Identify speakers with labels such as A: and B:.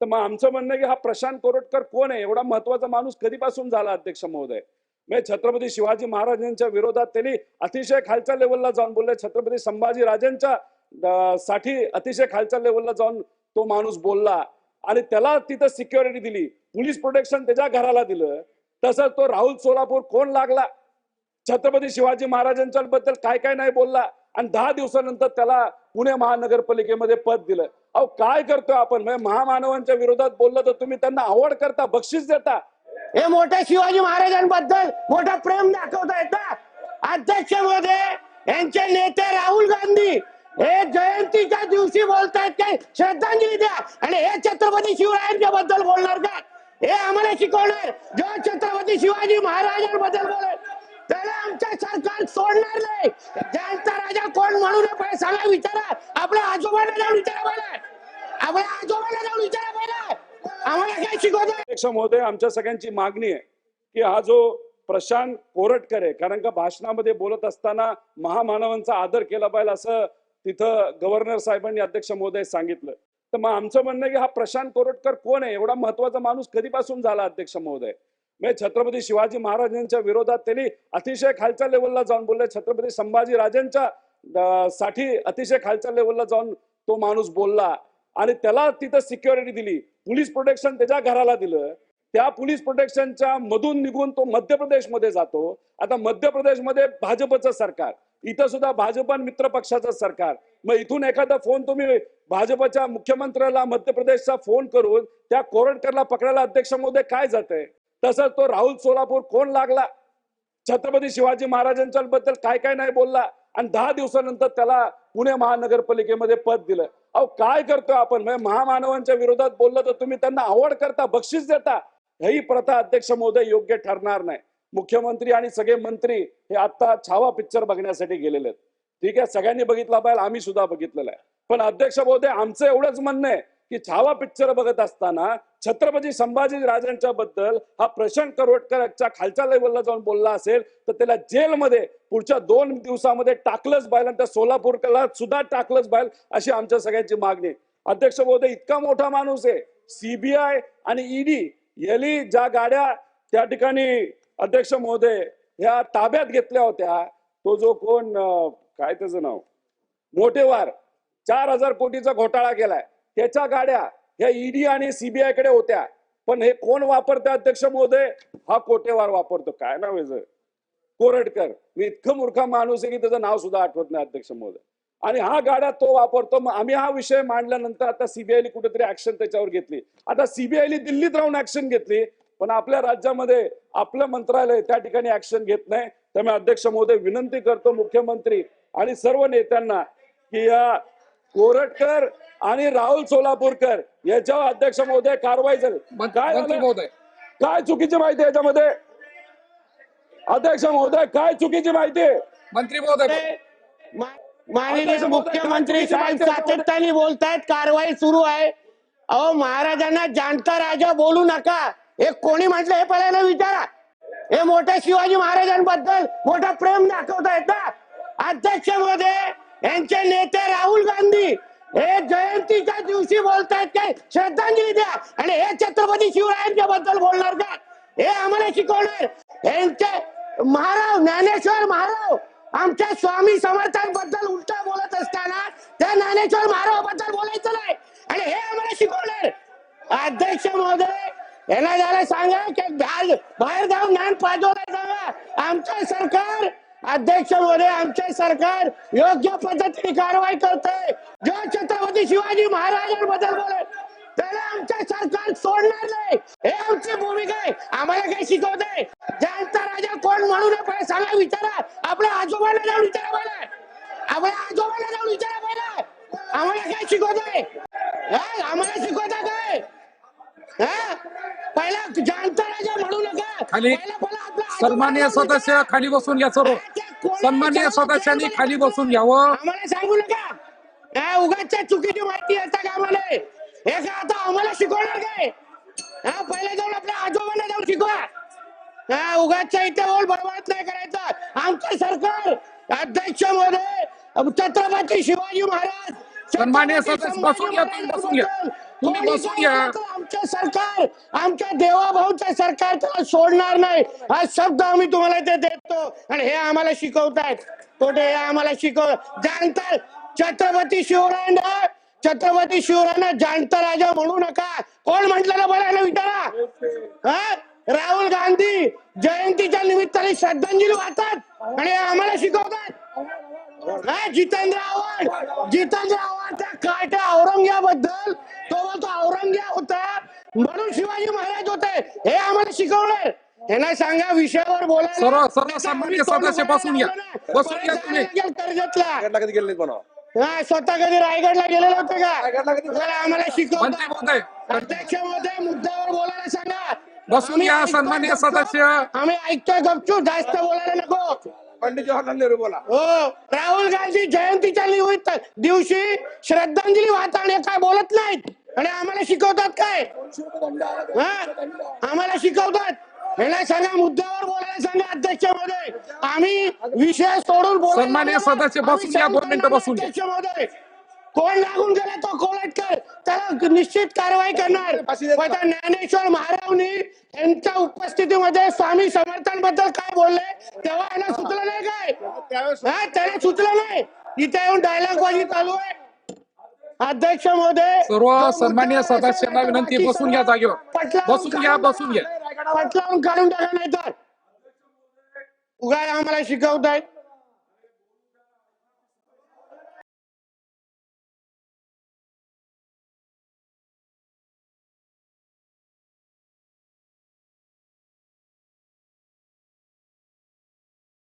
A: तर मग आमचं म्हणणं की हा प्रशांत कोरटकर कोण आहे? एवढा महत्त्वाचा माणूस कधीपासून झाला अध्यक्ष महोदय? म्हणजे छत्रपती शिवाजी महाराजांच्या विरोधात त्यांनी अतिशय खालच्या लेवलला जाऊन बोलले. छत्रपती संभाजी राजांच्या साठी अतिशय खालच्या लेवलला जाऊन तो माणूस बोलला आणि त्याला तिथं सिक्युरिटी दिली. पोलीस प्रोटेक्शन त्याच्या घराला दिलं. तसंच तो राहुल सोलापूर कोण लागला? छत्रपती शिवाजी महाराजांच्या बद्दल काय काय नाही बोलला. आणि दहा दिवसानंतर त्याला पुणे महानगरपालिकेमध्ये पद दिलं. अहो काय करतोय आपण? म्हणजे महामानवांच्या विरोधात बोललं तर तुम्ही त्यांना आवड करता बक्षीस देता.
B: हे मोठ्या शिवाजी महाराजांबद्दल मोठा प्रेम दाखवतायत ना अध्यक्षमध्ये यांचे नेते राहुल गांधी हे जयंतीच्या दिवशी बोलतायत काय श्रद्धांजली द्या. आणि हे छत्रपती शिवरायांच्या बद्दल बोलणार का? हे आम्हाला शिकवणार. जो छत्रपती शिवाजी महाराजांबद्दल बोलेल त्याला आमच्या सरकार सोडणार नाही. ज्यांचा राजा कोण म्हणून पहिले सांगा विचारा? आपल्या आजोबाला जाऊन विचारा पहिला आपल्या आजोबाला जाऊन विचारा पहिला आम्हाला काय शिकवतोय?
A: अध्यक्ष महोदय आमच्या सगळ्यांची मागणी आहे की हा जो प्रशांत कोरटकर आहे कारण का भाषणामध्ये बोलत असताना महामानवांचा आदर केला पाहिजे असं तिथं गव्हर्नर साहेबांनी अध्यक्ष महोदय सांगितलं. तर मग आमचं म्हणणं की हा प्रशांत कोरटकर कोण आहे? एवढा महत्त्वाचा माणूस कधीपासून झाला अध्यक्ष महोदय? म्हणजे छत्रपती शिवाजी महाराजांच्या विरोधात त्यांनी अतिशय खालच्या लेवलला जाऊन बोलले. छत्रपती संभाजी राजांच्या साठी अतिशय खालच्या लेवलला जाऊन तो माणूस बोलला. आणि त्याला तिथं सिक्युरिटी दिली. पोलीस प्रोटेक्शन त्याच्या घराला दिलं. त्या पोलीस प्रोटेक्शनच्या मधून निघून तो मध्य प्रदेशमध्ये जातो. आता मध्य प्रदेशमध्ये भाजपचं सरकार. इथं सुद्धा भाजप आणि मित्र पक्षाचं सरकार. मग इथून एखादा फोन तुम्ही भाजपच्या मुख्यमंत्र्याला मध्य प्रदेशचा फोन करून त्या कोरटकरला पकडायला अध्यक्ष महोदय काय जात तसंच तो राहुल सोलापूर कोण लागला? छत्रपती शिवाजी महाराजांच्या बद्दल काय काय नाही बोलला. आणि दहा दिवसानंतर त्याला पुणे महानगरपालिकेमध्ये पद दिलं. अहो काय करतोय आपण? म्हणजे महामानवांच्या विरोधात बोललं तर तुम्ही त्यांना आवड करता बक्षीस देता. ही प्रथा अध्यक्ष महोदय योग्य ठरणार नाही. मुख्यमंत्री आणि सगळे मंत्री हे आता छावा पिक्चर बघण्यासाठी गेलेले आहेत. ठीक आहे सगळ्यांनी बघितला पाहिजे आम्ही सुद्धा बघितलेला आहे. पण अध्यक्ष महोदय आमचं एवढंच म्हणणं आहे. की छावा पिक्चर बघत असताना छत्रपती संभाजी राजांच्या बद्दल हा प्रशांत करोडकरच्या खालच्या लेवलला जाऊन बोलला असेल तर त्याला जेलमध्ये पुढच्या दोन दिवसामध्ये टाकलंच बाहेर आणि त्या सोलापूरला सुद्धा टाकलंच बाहेर अशी आमच्या सगळ्यांची मागणी. अध्यक्ष महोदय इतका मोठा माणूस आहे. सीबीआय आणि ईडी यांनी ज्या गाड्या त्या ठिकाणी अध्यक्ष महोदय ह्या ताब्यात घेतल्या होत्या तो जो कोण काय त्याचं नाव? मोठेवार चार हजार कोटीचा घोटाळा केलाय. त्याच्या गाड्या ह्या ईडी आणि सीबीआयकडे होत्या. पण हे कोण वापरते अध्यक्ष महोदय? हा कोटेवार वापरतो. काय नाव आहे कोरडकर. कोरटकर मी इतकं मूर्खा माणूस आहे की त्याचं नाव सुद्धा आठवत नाही अध्यक्ष महोदय. आणि हा गाड्या तो वापरतो. मग आम्ही हा विषय मांडल्यानंतर आता सीबीआयने कुठेतरी ऍक्शन त्याच्यावर घेतली. आता सीबीआयने दिल्लीत राहून ऍक्शन घेतली. पण आपल्या राज्यामध्ये आपलं मंत्रालय त्या ठिकाणी ऍक्शन घेत नाही. त्यामुळे अध्यक्ष महोदय विनंती करतो मुख्यमंत्री आणि सर्व नेत्यांना की या कोरटकर आणि राहुल सोलापूरकर याच्यावर अध्यक्ष महोदय कारवाई झाली. काय?
C: महोदय.
A: काय चुकीची माहिती आहे याच्यामध्ये? अध्यक्ष महोदय काय चुकीची माहिती आहे?
C: मंत्री महोदय
B: माननीय मुख्यमंत्री साहेब सातत्याने बोलतायत कारवाई सुरू आहे. अहो महाराजांना जाणता राजा बोलू नका. हे कोणी म्हटलं हे पहिल्यांदा विचारा. हे मोठ्या शिवाजी महाराजांबद्दल मोठं प्रेम दाखवतायत ना. अध्यक्षमध्ये यांचे नेते राहुल गांधी हे जयंतीच्या दिवशी बोलतायत काय? श्रद्धांजली द्या. आणि हे छत्रपती शिवरायांच्या बद्दल बोलणार का? हे आम्हाला शिकवणार. यांचे महाराव ज्ञानेश्वर महाराव आमच्या स्वामी समर्थांबद्दल उलट बोलत असताना त्या ज्ञानेश्वर महारावबद्दल बोलायचं नाही. आणि हे आम्हाला शिकवणार. अध्यक्ष महोदय याला जरा सांगा की बाहेर बाहेर जाऊन ज्ञान पाजवलं सांगा आमचं सरकार अध्यक्ष महोदय आमचे सरकार योग्य पद्धतीने कारवाई करतंय. जो छत्रपती शिवाजी महाराजांबद्दल बोलेल त्याला आमच्या सरकार सोडणार नाही. हे आमची भूमिका आहे. आम्हाला काय शिकवते ज्यांचा राजा कोण म्हणू नये पहिले सांगा विचारा. आपल्या आजोबांना जाऊन विचारा पहिला आपल्या आजोबांना जाऊन विचारा पहिला आम्हाला काय शिकवते आम्हाला शिकवता काय? हा? पहिला जाणता राजा म्हणू नका.
C: सन्मान्य सदस्य. खाली बसून घ्या सर्व सन्मान्य सदस्यांनी खाली बसून घ्यावं
B: आम्हाला सांगू नका उगाचच्या चुकीची माहिती असता का आम्हाला हे का आता आम्हाला शिकवणार काय हा पहिले जाऊन आपल्या आजोबांना जाऊन शिकवा हा उगाचच्या इथे बोल बरोबर नाही करायचं आमचं सरकार अध्यक्षमध्ये छत्रपती शिवाजी महाराज
C: सन्मान्य सदस्य बसून घ्या, तुम्ही बसून घ्या. तुम्ही बसून घ्या.
B: आमचं सरकार आमच्या देवाभाऊचं सरकार त्याला सोडणार नाही. हा शब्द आम्ही तुम्हाला ते देतो आणि हे आम्हाला शिकवतायत. कोठे हे आम्हाला शिकव जाणता छत्रपती शिवरायांना छत्रपती शिवरायांना जाणता राजा म्हणू नका. कोण म्हटलं ना विचारा? हा? राहुल गांधी जयंतीच्या निमित्ताने श्रद्धांजली वाहतात आणि आम्हाला शिकवतात. जितेंद्र आव्हाड जितेंद्र आव्हाड त्या काट्या औरंग्याबद्दल तो बोलतो औरंग्या होता. म्हणून शिवाजी महाराज होते. हे आम्हाला शिकवणार यांना सांगा विषयावर
C: सर्व- सन्माननीय सदस्य बसून घ्या. बसून घ्या तुम्ही.
B: कर्जतला
D: रायगडला कधी गेले नाहीत
B: हा स्वतः कधी रायगडला गेलेले होते का?
D: रायगडला कधी-
B: जरा आम्हाला
C: मंत्री महोदय
B: अध्यक्ष महोदय मुद्द्यावर बोलायला सांगा.
C: बसून
B: आम्ही
C: घ्या,
B: ऐकतोय
C: सन्माननीय
B: गपचूप.
C: सदस्य.
B: आम्ही ऐकतोय गपचूप. जास्त बोलायला नको.
D: पंडित जवाहरलाल नेहरू बोला.
B: हो. राहुल गांधी जयंतीच्या निमित्त दिवशी श्रद्धांजली वाहताना काय बोलत नाहीत? आणि आम्हाला शिकवतात काय? हा? आम्हाला शिकवतात? सांगा मुद्द्यावर बोलायला सांगा अध्यक्ष महोदय आम्ही विषय सोडून ना,
C: सदस्य, बसून घ्या, दोन मिनिटं बसून
B: कोण लागून गेला तो कोलटकर त्याला निश्चित कारवाई करणार. ज्ञानेश्वर महारावनी यांच्या उपस्थितीमध्ये स्वामी समर्थांबद्दल काय बोलले तेव्हा यांना सुचलं नाही काय? हा त्याला सुचलं नाही. इथे येऊन डायलॉग बाजी चालू आहे. अध्यक्ष महोदय
C: सर्व सन्माननीय सदस्यांना विनंती बसून घ्या जागेवर. बसून घ्या बसून घ्या.
B: पटलावून काढून टाका नाही तर उगा आम्हाला शिकवतायत.